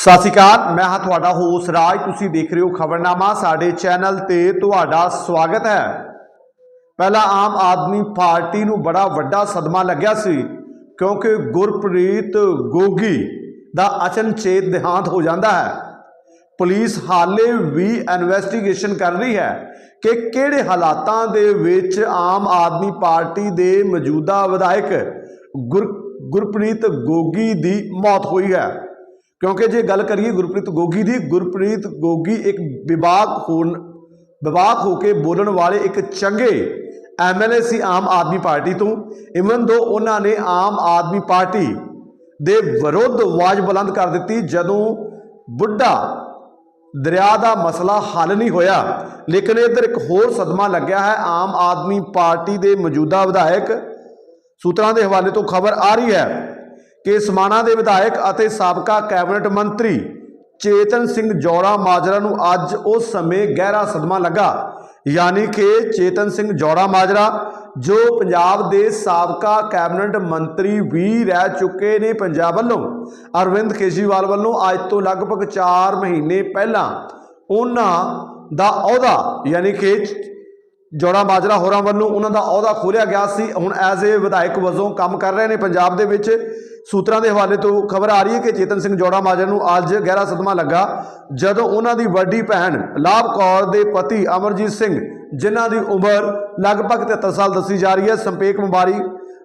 ਸਤਿ ਸ਼੍ਰੀ ਅਕਾਲ, ਮੈਂ ਹਾਂ ਤੁਹਾਡਾ ਹੋਸ ਰਾਜ। ਤੁਸੀਂ ਦੇਖ ਰਹੇ ਹੋ ਖਬਰਨਾਮਾ, ਸਾਡੇ ਚੈਨਲ ਤੇ ਤੁਹਾਡਾ ਸਵਾਗਤ ਹੈ। ਪਹਿਲਾਂ ਆਮ ਆਦਮੀ ਪਾਰਟੀ ਨੂੰ ਬੜਾ ਵੱਡਾ ਸਦਮਾ ਲੱਗਿਆ ਸੀ, ਕਿਉਂਕਿ ਗੁਰਪ੍ਰੀਤ ਗੋਗੀ ਦਾ ਅਚਨਚੇਤ ਦੇਹਾਂਤ ਹੋ ਜਾਂਦਾ ਹੈ। ਪੁਲਿਸ ਹਾਲੇ ਵੀ ਇਨਵੈਸਟੀਗੇਸ਼ਨ ਕਰ ਰਹੀ ਹੈ ਕਿ ਕਿਹੜੇ ਹਾਲਾਤਾਂ ਦੇ ਵਿੱਚ ਆਮ ਆਦਮੀ ਪਾਰਟੀ ਦੇ ਮੌਜੂਦਾ ਵਿਧਾਇਕ ਗੁਰ, ਗੁਰਪ੍ਰੀਤ ਗੋਗੀ ਦੀ ਮੌਤ ਹੋਈ ਹੈ। ਕਿਉਂਕਿ ਜੇ ਗੱਲ ਕਰੀਏ ਗੁਰਪ੍ਰੀਤ ਗੋਗੀ ਦੀ, ਗੁਰਪ੍ਰੀਤ ਗੋਗੀ ਇੱਕ ਵਿਵਾਕ ਹੋਣ, ਵਿਵਾਕ ਹੋ ਕੇ ਬੋਲਣ ਵਾਲੇ ਇੱਕ ਚੰਗੇ ਐਮਐਲਏ ਸੀ ਆਮ ਆਦਮੀ ਪਾਰਟੀ ਤੋਂ, ਇਵਨ ਦੋ ਉਹਨਾਂ ਨੇ ਆਮ ਆਦਮੀ ਪਾਰਟੀ ਦੇ ਵਿਰੁੱਧ ਆਵਾਜ਼ ਬੁਲੰਦ ਕਰ ਦਿੱਤੀ, ਜਦੋਂ ਬੁੱਢਾ ਦਰਿਆ ਦਾ ਮਸਲਾ ਹੱਲ ਨਹੀਂ ਹੋਇਆ, ਲੇਕਿਨ ਇੱਧਰ ਇੱਕ ਹੋਰ ਸਦਮਾ ਲੱਗਿਆ ਹੈ, ਆਮ ਆਦਮੀ ਪਾਰਟੀ ਦੇ ਮੌਜੂਦਾ ਵਿਧਾਇਕ ਸੂਤਰਾਂ ਦੇ ਹਵਾਲੇ ਤੋਂ ਖਬਰ ਆ ਰਹੀ ਹੈ। ਕਿ ਸਮਾਣਾ ਦੇ ਵਿਧਾਇਕ ਅਤੇ ਸਾਬਕਾ ਕੈਬਨਿਟ ਮੰਤਰੀ ਚੇਤਨ ਸਿੰਘ ਜੋੜਾ ਮਾਜਰਾ ਨੂੰ ਅੱਜ ਉਸ ਸਮੇਂ ਗਹਿਰਾ ਸਦਮਾ ਲੱਗਾ। ਯਾਨੀ ਕਿ ਚੇਤਨ ਸਿੰਘ ਜੋੜਾ ਮਾਜਰਾ, ਜੋ ਪੰਜਾਬ ਦੇ ਸਾਬਕਾ ਕੈਬਨਿਟ ਮੰਤਰੀ ਵੀ ਰਹਿ ਚੁੱਕੇ ਨੇ ਪੰਜਾਬ ਵੱਲੋਂ, ਅਰਵਿੰਦ ਕੇਜਰੀਵਾਲ ਵੱਲੋਂ ਅੱਜ ਤੋਂ ਲਗਭਗ 4 ਮਹੀਨੇ ਪਹਿਲਾਂ ਉਹਨਾਂ ਦਾ ਅਹੁਦਾ, ਯਾਨੀ ਕਿ ਜੋੜਾ ਮਾਜਰਾ ਹੋਰਾਂ ਵੱਲੋਂ ਉਹਨਾਂ ਦਾ ਅਹੁਦਾ ਖੋਲਿਆ ਗਿਆ ਸੀ। ਹੁਣ ਐਜ਼ ਏ ਵਿਧਾਇਕ ਵਜੋਂ ਕੰਮ ਕਰ ਰਹੇ ਨੇ ਪੰਜਾਬ ਦੇ ਵਿੱਚ। ਸੂਤਰਾਂ ਦੇ ਹਵਾਲੇ ਤੋਂ ਖਬਰ ਆ ਰਹੀ ਹੈ ਕਿ ਚੇਤਨ ਸਿੰਘ ਜੋੜਾ ਮਾਜਰਾ ਨੂੰ ਅੱਜ ਗਹਿਰਾ ਸਦਮਾ ਲੱਗਾ। ਜਦੋਂ ਉਹਨਾਂ ਦੀ ਵੱਡੀ ਭੈਣ ਲਾਭ ਕੌਰ ਦੇ ਪਤੀ ਅਮਰਜੀਤ ਸਿੰਘ, ਜਿਨ੍ਹਾਂ ਦੀ ਉਮਰ ਲਗਭਗ 73 ਸਾਲ ਦੱਸੀ ਜਾ ਰਹੀ ਹੈ, ਸੰਪੇਕ ਬਿਮਾਰੀ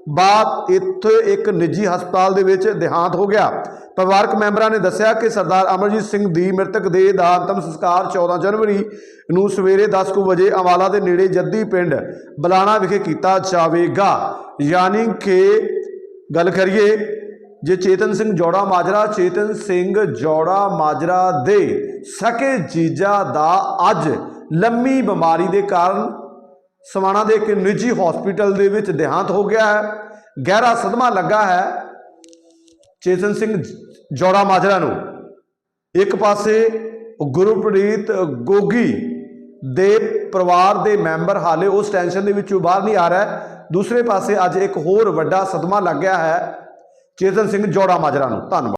ਬਾਅਦ ਇੱਥੇ ਇੱਕ ਨਿੱਜੀ ਹਸਪਤਾਲ ਦੇ ਵਿੱਚ ਦੇਹਾਂਤ ਹੋ ਗਿਆ। ਪਰਿਵਾਰਕ ਮੈਂਬਰਾਂ ਨੇ ਦੱਸਿਆ ਕਿ ਸਰਦਾਰ ਅਮਰਜੀਤ ਸਿੰਘ ਦੀ ਮ੍ਰਿਤਕ ਦੇਹ ਦਾ ਅੰਤਮ ਸੰਸਕਾਰ 14 ਜਨਵਰੀ ਨੂੰ ਸਵੇਰੇ 10 ਕੁ ਵਜੇ ਅਵਾਲਾ ਦੇ ਨੇੜੇ ਜੱਦੀ ਪਿੰਡ ਬਲਾਣਾ ਵਿਖੇ ਕੀਤਾ ਜਾਵੇਗਾ। ਯਾਨੀ ਕਿ ਗੱਲ ਕਰੀਏ ਜੇ ਚੇਤਨ ਸਿੰਘ ਜੋੜਾ ਮਾਜਰਾ, ਚੇਤਨ ਸਿੰਘ ਜੋੜਾ ਮਾਜਰਾ ਦੇ ਸਕੇ ਜੀਜਾ ਦਾ ਅੱਜ ਲੰਮੀ ਬਿਮਾਰੀ ਦੇ ਕਾਰਨ ਸਮਾਣਾ ਦੇ ਇੱਕ ਨਿੱਜੀ ਹਸਪੀਟਲ ਦੇ ਵਿੱਚ ਦੇਹਾਂਤ ਹੋ ਗਿਆ ਹੈ। ਗਹਿਰਾ ਸਦਮਾ ਲੱਗਾ ਹੈ। ਚੇਤਨ ਸਿੰਘ ਜੋੜਾ ਮਾਜਰਾ ਨੂੰ ਇੱਕ ਪਾਸੇ ਗੁਰਪ੍ਰੀਤ ਗੋਗੀ ਦੇ ਪਰਿਵਾਰ ਦੇ ਮੈਂਬਰ ਹਾਲੇ ਉਸ ਟੈਨਸ਼ਨ ਦੇ ਵਿੱਚੋਂ ਬਾਹਰ ਨਹੀਂ ਆ ਰਿਹਾ ਦੂਸਰੇ ਪਾਸੇ ਅੱਜ ਇੱਕ ਹੋਰ ਵੱਡਾ ਸਦਮਾ ਲੱਗ ਗਿਆ ਹੈ। ਚੇਤਨ ਸਿੰਘ ਜੋੜਾ ਮਾਜਰਾ ਨੂੰ। ਧੰਨਵਾਦ।